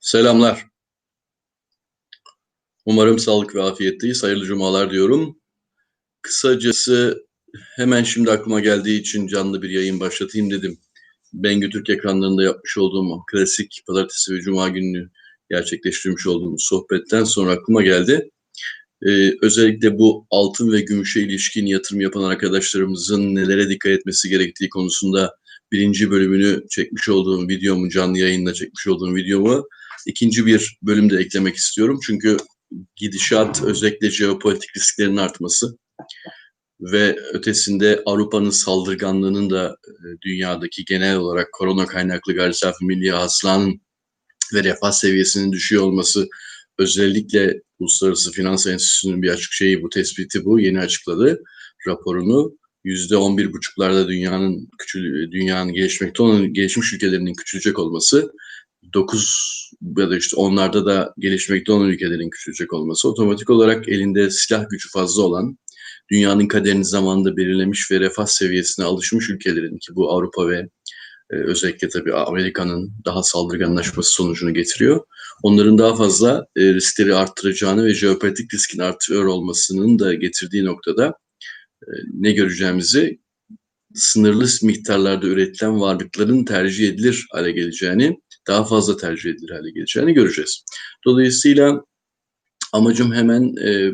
Selamlar. Umarım sağlık ve afiyetteyiz. Hayırlı cumalar diyorum. Kısacası hemen şimdi aklıma geldiği için canlı bir yayın başlatayım dedim. Bengü Türk ekranlarında yapmış olduğum klasik pazartesi ve cuma gününü gerçekleştirmiş olduğum sohbetten sonra aklıma geldi. Ee, özellikle bu altın ve gümüşe ilişkin yatırım yapan arkadaşlarımızın nelere dikkat etmesi gerektiği konusunda birinci bölümünü çekmiş olduğum videomu, canlı yayınla çekmiş olduğum videomu ikinci bir bölüm de eklemek istiyorum. Çünkü gidişat özellikle jeopolitik risklerin artması ve ötesinde Avrupa'nın saldırganlığının da e, dünyadaki genel olarak korona kaynaklı gayri safi milli hasılanın ve refah seviyesinin düşüyor olması özellikle Uluslararası Finans Enstitüsü'nün bir açık şeyi bu tespiti bu yeni açıkladı raporunu yüzde on bir buçuklarda dünyanın küçül dünyanın gelişmekte olan gelişmiş ülkelerinin küçülecek olması 9 ya da işte onlarda da gelişmekte olan ülkelerin küçülecek olması otomatik olarak elinde silah gücü fazla olan dünyanın kaderini zamanında belirlemiş ve refah seviyesine alışmış ülkelerin ki bu Avrupa ve e, özellikle tabii Amerika'nın daha saldırganlaşması sonucunu getiriyor. Onların daha fazla e, riskleri arttıracağını ve jeopolitik riskin artıyor olmasının da getirdiği noktada e, ne göreceğimizi sınırlı miktarlarda üretilen varlıkların tercih edilir hale geleceğini daha fazla tercih edilir hale geleceğini göreceğiz. Dolayısıyla amacım hemen e,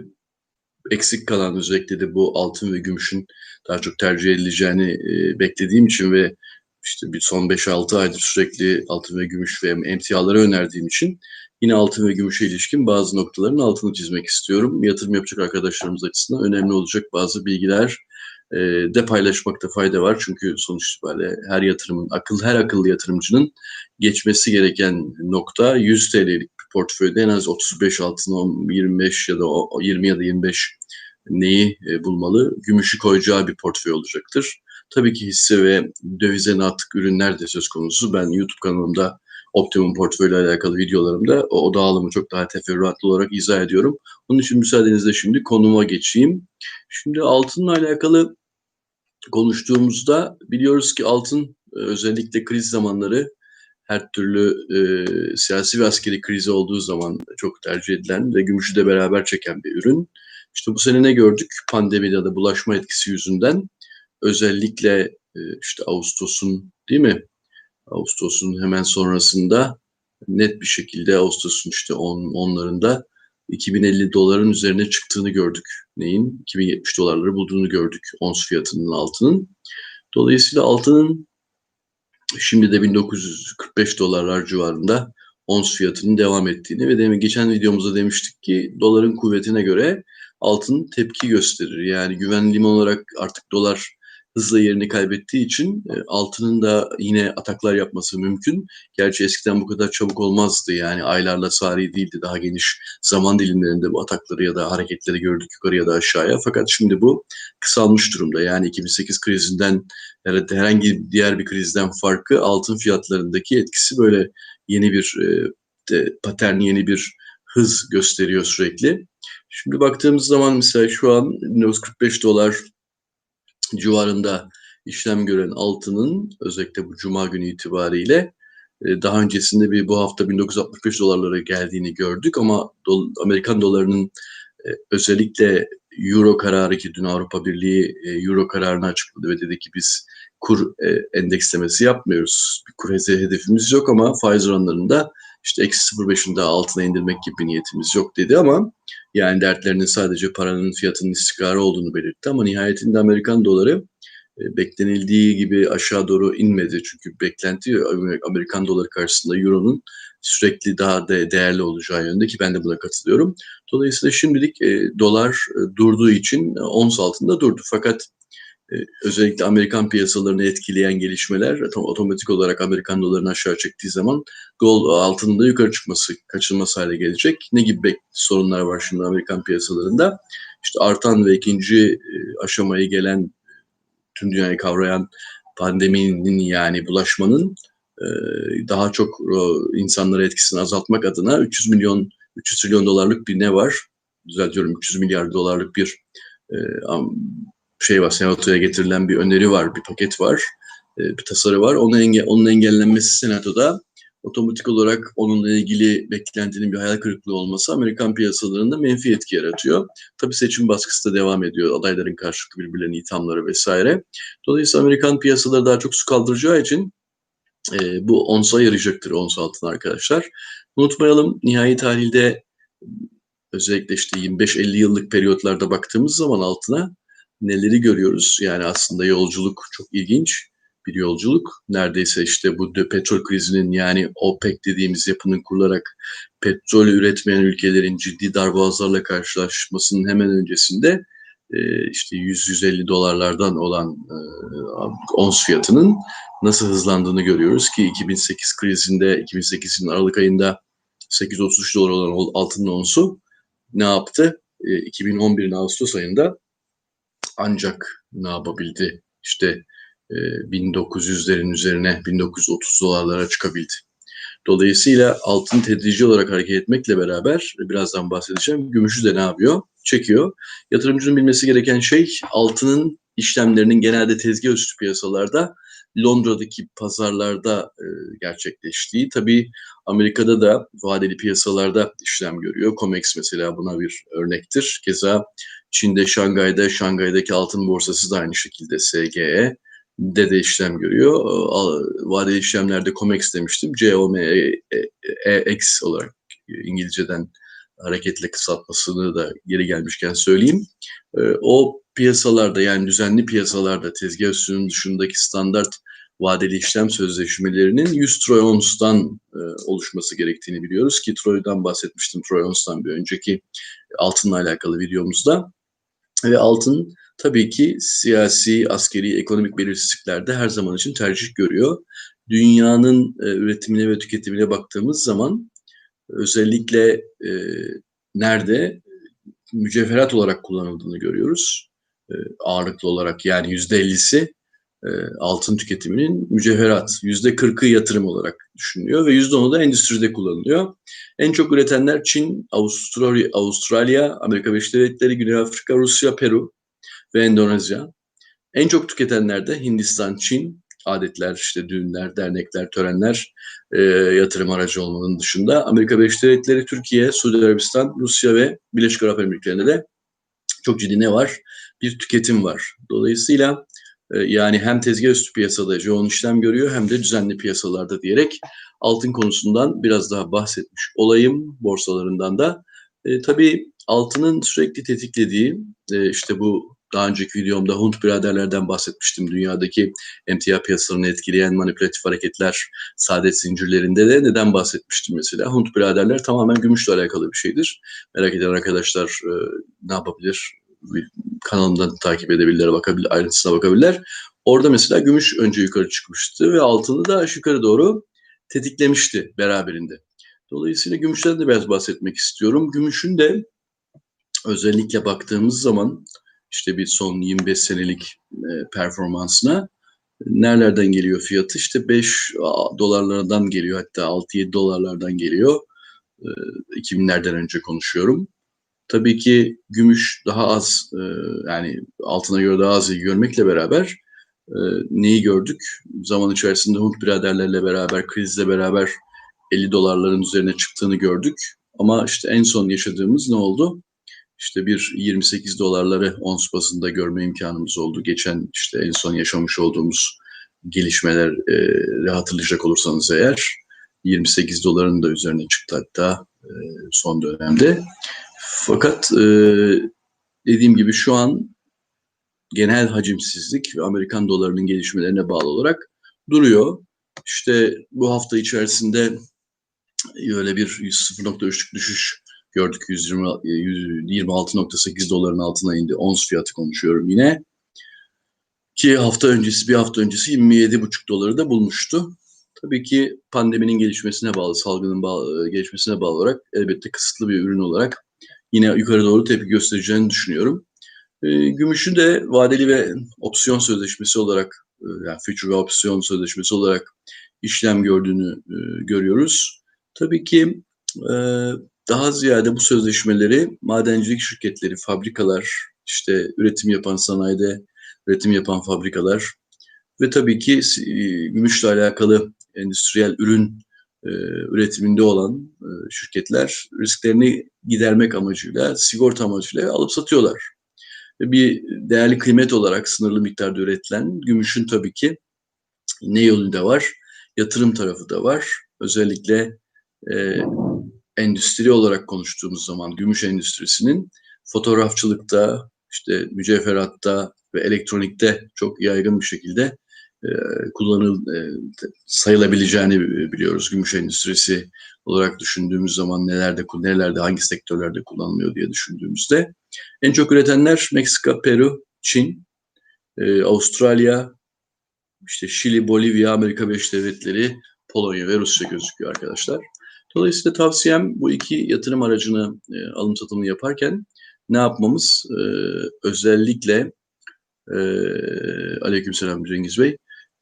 eksik kalan özellikle de bu altın ve gümüşün daha çok tercih edileceğini e, beklediğim için ve işte bir son 5-6 aydır sürekli altın ve gümüş ve emtiaları önerdiğim için yine altın ve gümüşe ilişkin bazı noktaların altını çizmek istiyorum. Yatırım yapacak arkadaşlarımız açısından önemli olacak bazı bilgiler de paylaşmakta fayda var. Çünkü sonuç itibariyle her yatırımın, akıl her akıllı yatırımcının geçmesi gereken nokta 100 TL'lik bir portföyde en az 35 altın 25 ya da 20 ya da 25 neyi e, bulmalı? Gümüşü koyacağı bir portföy olacaktır. Tabii ki hisse ve dövize natık ürünler de söz konusu. Ben YouTube kanalımda Optimum portföyle alakalı videolarımda o, o dağılımı çok daha teferruatlı olarak izah ediyorum. Onun için müsaadenizle şimdi konuma geçeyim. Şimdi altınla alakalı konuştuğumuzda biliyoruz ki altın e, özellikle kriz zamanları her türlü e, siyasi ve askeri krizi olduğu zaman çok tercih edilen ve gümüşü de beraber çeken bir ürün. İşte bu sene ne gördük? Pandemi ya da bulaşma etkisi yüzünden özellikle e, işte Ağustos'un değil mi? Ağustos'un hemen sonrasında net bir şekilde Ağustos'un işte 10 on, onlarında 2050 doların üzerine çıktığını gördük. Neyin? 2070 dolarları bulduğunu gördük ons fiyatının altının. Dolayısıyla altının şimdi de 1945 dolarlar civarında ons fiyatının devam ettiğini ve demin geçen videomuzda demiştik ki doların kuvvetine göre altın tepki gösterir. Yani güven liman olarak artık dolar hızla yerini kaybettiği için e, altının da yine ataklar yapması mümkün. Gerçi eskiden bu kadar çabuk olmazdı yani aylarla sari değildi daha geniş zaman dilimlerinde bu atakları ya da hareketleri gördük yukarı ya da aşağıya. Fakat şimdi bu kısalmış durumda yani 2008 krizinden herhangi diğer bir krizden farkı altın fiyatlarındaki etkisi böyle yeni bir e, de, patern yeni bir hız gösteriyor sürekli. Şimdi baktığımız zaman mesela şu an 1945 dolar civarında işlem gören altının özellikle bu cuma günü itibariyle e, daha öncesinde bir bu hafta 1965 dolarlara geldiğini gördük ama Amerikan dolarının e, özellikle Euro kararı ki dün Avrupa Birliği e, Euro kararını açıkladı ve dedi ki biz kur endekslemesi yapmıyoruz. Bir kur hedefimiz yok ama faiz oranlarında işte eksi 0.5'inde altına indirmek gibi niyetimiz yok dedi ama yani dertlerinin sadece paranın fiyatının istikrarı olduğunu belirtti ama nihayetinde Amerikan doları e, beklenildiği gibi aşağı doğru inmedi. Çünkü beklenti Amerikan doları karşısında Euro'nun sürekli daha de değerli olacağı yönde ki ben de buna katılıyorum. Dolayısıyla şimdilik e, dolar e, durduğu için ons altında durdu. Fakat özellikle Amerikan piyasalarını etkileyen gelişmeler otomatik olarak Amerikan dolarını aşağı çektiği zaman gold altının da yukarı çıkması, kaçınılması hale gelecek. Ne gibi sorunlar var şimdi Amerikan piyasalarında? İşte artan ve ikinci e, aşamayı gelen tüm dünyayı kavrayan pandeminin yani bulaşmanın e, daha çok insanlara etkisini azaltmak adına 300 milyon 300 trilyon dolarlık bir ne var? Düzeltiyorum 300 milyar dolarlık bir şey var, senatoya getirilen bir öneri var, bir paket var, e, bir tasarı var. Onu enge onun engellenmesi senatoda otomatik olarak onunla ilgili beklentinin bir hayal kırıklığı olması Amerikan piyasalarında menfi etki yaratıyor. Tabii seçim baskısı da devam ediyor. Adayların karşılıklı birbirlerinin ithamları vesaire. Dolayısıyla Amerikan piyasaları daha çok su kaldıracağı için e, bu onsa yarayacaktır ons altın arkadaşlar. Unutmayalım nihai tahlilde özellikle işte 25-50 yıllık periyotlarda baktığımız zaman altına neleri görüyoruz? Yani aslında yolculuk çok ilginç bir yolculuk. Neredeyse işte bu petrol krizinin yani OPEC dediğimiz yapının kurularak petrol üretmeyen ülkelerin ciddi darboğazlarla karşılaşmasının hemen öncesinde e, işte 100-150 dolarlardan olan e, ons fiyatının nasıl hızlandığını görüyoruz ki 2008 krizinde 2008'in Aralık ayında 833 dolar olan altının onsu ne yaptı? 2011'in e, Ağustos ayında ancak ne yapabildi? İşte 1900'lerin üzerine 1930 dolarlara çıkabildi. Dolayısıyla altın tedrici olarak hareket etmekle beraber birazdan bahsedeceğim. Gümüşü de ne yapıyor? Çekiyor. Yatırımcının bilmesi gereken şey altının işlemlerinin genelde tezgah üstü piyasalarda Londra'daki pazarlarda e, gerçekleştiği. Tabii Amerika'da da vadeli piyasalarda işlem görüyor. COMEX mesela buna bir örnektir. Keza Çin'de, Şangay'da, Şangay'daki altın borsası da aynı şekilde SGE de de işlem görüyor. Vadeli işlemlerde COMEX demiştim. COMEX olarak İngilizceden hareketle kısaltmasını da geri gelmişken söyleyeyim. E, o piyasalarda yani düzenli piyasalarda tezgah üstünün dışındaki standart vadeli işlem sözleşmelerinin 100 Troy ons'tan e, oluşması gerektiğini biliyoruz ki Troy'dan bahsetmiştim Troy ons'tan bir önceki altınla alakalı videomuzda. Ve altın tabii ki siyasi, askeri, ekonomik belirsizliklerde her zaman için tercih görüyor. Dünyanın e, üretimine ve tüketimine baktığımız zaman özellikle e, nerede mücevherat olarak kullanıldığını görüyoruz. E, ağırlıklı olarak yani yüzde ellisi e, altın tüketiminin mücevherat, yüzde kırkı yatırım olarak düşünülüyor ve yüzde onu da endüstride kullanılıyor. En çok üretenler Çin, Avustralya, Avustralya, Amerika Birleşik Devletleri, Güney Afrika, Rusya, Peru ve Endonezya. En çok tüketenler de Hindistan, Çin, adetler, işte düğünler, dernekler, törenler e, yatırım aracı olmanın dışında Amerika Birleşik Devletleri, Türkiye, Suudi Arabistan, Rusya ve Birleşik Arap Emirlikleri'nde de çok ciddi ne var? Bir tüketim var. Dolayısıyla yani hem tezgah üstü piyasada yoğun işlem görüyor hem de düzenli piyasalarda diyerek altın konusundan biraz daha bahsetmiş olayım borsalarından da. E, tabii altının sürekli tetiklediği e, işte bu daha önceki videomda Hunt biraderlerden bahsetmiştim. Dünyadaki emtia piyasalarını etkileyen manipülatif hareketler saadet zincirlerinde de neden bahsetmiştim mesela. Hunt biraderler tamamen gümüşle alakalı bir şeydir. Merak eden arkadaşlar e, ne yapabilir? Kanalımdan takip edebilirler, bakabilir, ayrıntısına bakabilirler. Orada mesela gümüş önce yukarı çıkmıştı ve altını da yukarı doğru tetiklemişti beraberinde. Dolayısıyla gümüşten de biraz bahsetmek istiyorum. Gümüşün de özellikle baktığımız zaman işte bir son 25 senelik e, performansına nerelerden geliyor fiyatı? İşte 5 dolarlardan geliyor hatta 6-7 dolarlardan geliyor. E, 2000'lerden önce konuşuyorum. Tabii ki gümüş daha az e, yani altına göre daha az iyi görmekle beraber e, neyi gördük? Zaman içerisinde Hunt biraderlerle beraber krizle beraber 50 dolarların üzerine çıktığını gördük. Ama işte en son yaşadığımız ne oldu? işte bir 28 dolarları ons bazında görme imkanımız oldu. Geçen işte en son yaşamış olduğumuz gelişmeleri hatırlayacak olursanız eğer 28 doların da üzerine çıktı hatta e, son dönemde. Fakat e, dediğim gibi şu an genel hacimsizlik ve Amerikan dolarının gelişmelerine bağlı olarak duruyor. İşte bu hafta içerisinde öyle bir 0.3'lük düşüş gördük 120, 126.8 doların altına indi. Ons fiyatı konuşuyorum yine. Ki hafta öncesi bir hafta öncesi 27,5 doları da bulmuştu. Tabii ki pandeminin gelişmesine bağlı, salgının bağlı, gelişmesine bağlı olarak elbette kısıtlı bir ürün olarak yine yukarı doğru tepki göstereceğini düşünüyorum. E, gümüşün de vadeli ve opsiyon sözleşmesi olarak e, yani future ve opsiyon sözleşmesi olarak işlem gördüğünü e, görüyoruz. Tabii ki e, daha ziyade bu sözleşmeleri madencilik şirketleri, fabrikalar, işte üretim yapan sanayide üretim yapan fabrikalar ve tabii ki e, gümüşle alakalı endüstriyel ürün e, üretiminde olan e, şirketler risklerini gidermek amacıyla, sigorta amacıyla alıp satıyorlar. Bir değerli kıymet olarak sınırlı miktarda üretilen gümüşün tabii ki ne yolunda var? Yatırım tarafı da var. Özellikle e, endüstri olarak konuştuğumuz zaman gümüş endüstrisinin fotoğrafçılıkta, işte mücevheratta ve elektronikte çok yaygın bir şekilde e, kullanıl e, sayılabileceğini biliyoruz. Gümüş endüstrisi olarak düşündüğümüz zaman nelerde nelerde hangi sektörlerde kullanılıyor diye düşündüğümüzde en çok üretenler Meksika, Peru, Çin, e, Avustralya, işte Şili, Bolivya, Amerika Birleşik Devletleri, Polonya ve Rusya gözüküyor arkadaşlar. Dolayısıyla tavsiyem bu iki yatırım aracını e, alım satımını yaparken ne yapmamız? E, özellikle e, aleykümselam Cengiz Bey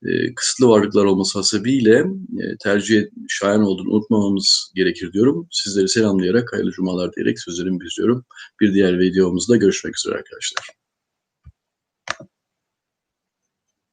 e, kısıtlı varlıklar olması hasebiyle e, tercih şayan olduğunu unutmamamız gerekir diyorum. Sizleri selamlayarak hayırlı cumalar diyerek sözlerimi bitiriyorum. Bir diğer videomuzda görüşmek üzere arkadaşlar.